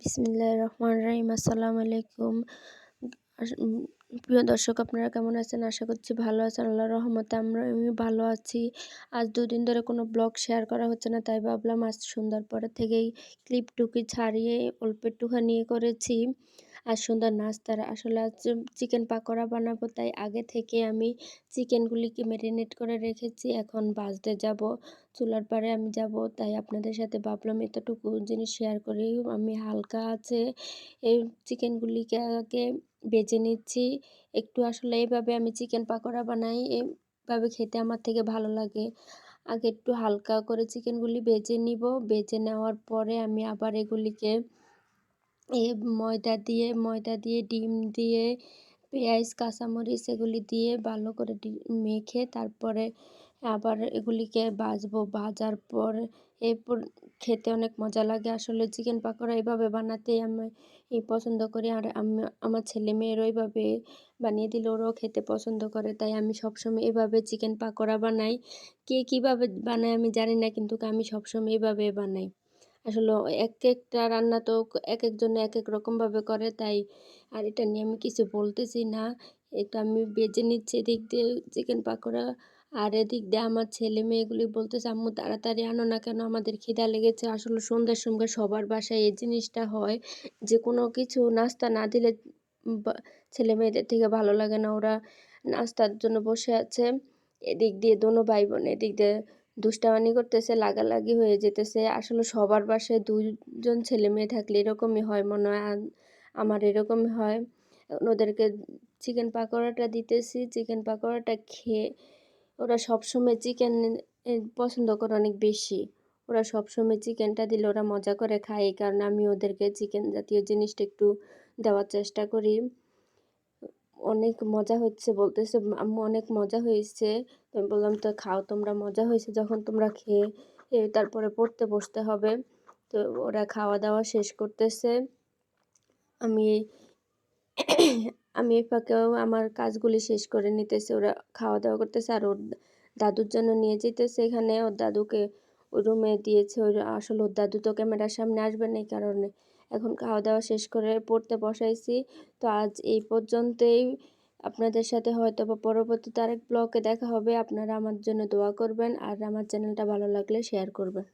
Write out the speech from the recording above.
বিসমিল্লাহ রহমান রহিম। আসসালামু আলাইকুম প্রিয় দর্শক, আপনারা কেমন আছেন? আশা করছি ভালো আছেন। আল্লাহ রহমতে আমরা আমি ভালো আছি। আজ দুদিন ধরে কোনো ব্লগ শেয়ার করা হচ্ছে না, তাই ভাবলাম আজ সন্ধ্যার পরে থেকেই ক্লিপটুকি ছাড়িয়ে অল্প একটুখানি করেছি। আর সন্ধ্যার নাস্তার আসলে চিকেন পাকোড়া বানাবো তাই আগে থেকে আমি চিকেনগুলিকে ম্যারিনেট করে রেখেছি। এখন বাজতে যাব, চুলার পাড়ে আমি যাব। তাই আপনাদের সাথে ভাবলাম এতটুকু জিনিস শেয়ার করি। আমি হালকা আছে এই চিকেনগুলিকে আগে বেজে নিচ্ছি। একটু আসলে এইভাবে আমি চিকেন পাকোড়া বানাই এইভাবে খেতে আমার থেকে ভালো লাগে। আগে একটু হালকা করে চিকেনগুলি বেজে নিব। বেজে নেওয়ার পরে আমি আবার এগুলিকে এ ময়দা দিয়ে ময়দা দিয়ে, ডিম দিয়ে, পেঁয়াজ, কাঁচামরিচ এগুলি দিয়ে ভালো করে মেখে তারপরে আবার এগুলিকে ভাজবো। ভাজার পর এরপর খেতে অনেক মজা লাগে। আসলে চিকেন পাকোড়া এইভাবে বানাতেই আমি পছন্দ করি। আর আমি, আমার ছেলে মেয়েরও এইভাবে বানিয়ে দিলে ওরাও খেতে পছন্দ করে। তাই আমি সবসময় এভাবে চিকেন পাকোড়া বানাই। কে কীভাবে বানায় আমি জানি না, কিন্তু আমি সবসময় এভাবে বানাই। আসলে এক একটা রান্না তো এক একজনে এক এক রকমভাবে করে, তাই আর এটা নিয়ে আমি কিছু বলতেছি না। এটা আমি বেজে নিচ্ছি এদিক দিয়ে চিকেন পাকোড়া। আর এদিক দিয়ে আমার ছেলে মেয়েগুলি বলতেছে, আম্মু, তাড়াতাড়ি আনো না কেন? আমাদের খিদা লেগেছে। আসলে সন্ধ্যার সঙ্গে সবার বাসায় এই জিনিসটা হয়। যে কোনো কিছু নাস্তা না দিলে ছেলে মেয়েদের থেকে ভালো লাগে না। ওরা নাস্তার জন্য বসে আছে। এদিক দিয়ে দোনো ভাই বোন, এদিক দিয়ে দুষ্টামানি করতেছে, লাগালাগি হয়ে যেতেছে। আসলে সবার বাসায় দুজন ছেলে মেয়ে থাকলে এরকমই হয়, মনে হয় আমার এরকমই হয়। ওদেরকে চিকেন পাকোড়াটা দিতেছি, চিকেন পাকোড়াটা খেয়ে ওরা সবসময় চিকেন পছন্দ করে অনেক বেশি। ওরা সবসময় চিকেনটা দিলে ওরা মজা করে খায়, এই কারণে আমি ওদেরকে চিকেন জাতীয় জিনিসটা একটু দেওয়ার চেষ্টা করি। অনেক মজা হচ্ছে বলতেছে, আম্মু, অনেক মজা হয়েছে। আমি বললাম, তো খাও, তোমরা মজা হয়েছে যখন তোমরা খেয়ে তারপরে পড়তে বসতে হবে। তো ওরা খাওয়া দাওয়া শেষ করতেছে। আমি আমি ফাঁকেও আমার কাজগুলি শেষ করে নিতেছে, ওরা খাওয়া দাওয়া করতেছে। আর ওর দাদুর জন্য নিয়ে যেতেছে এখানে। ওর দাদুকে ওই রুমে দিয়েছে, ওই আসলে ওর দাদু তো ক্যামেরার সামনে আসবে না, এই কারণে এখন খাওয়া দাওয়া শেষ করে পড়তে বসাইছি। তো আজ এই পর্যন্তই। আপনাদের সাথে হয়তো বা পরবর্তীতে আরেক ব্লগে দেখা হবে। আপনারা আমার জন্য দোয়া করবেন আর আমার চ্যানেলটা ভালো লাগলে শেয়ার করবেন।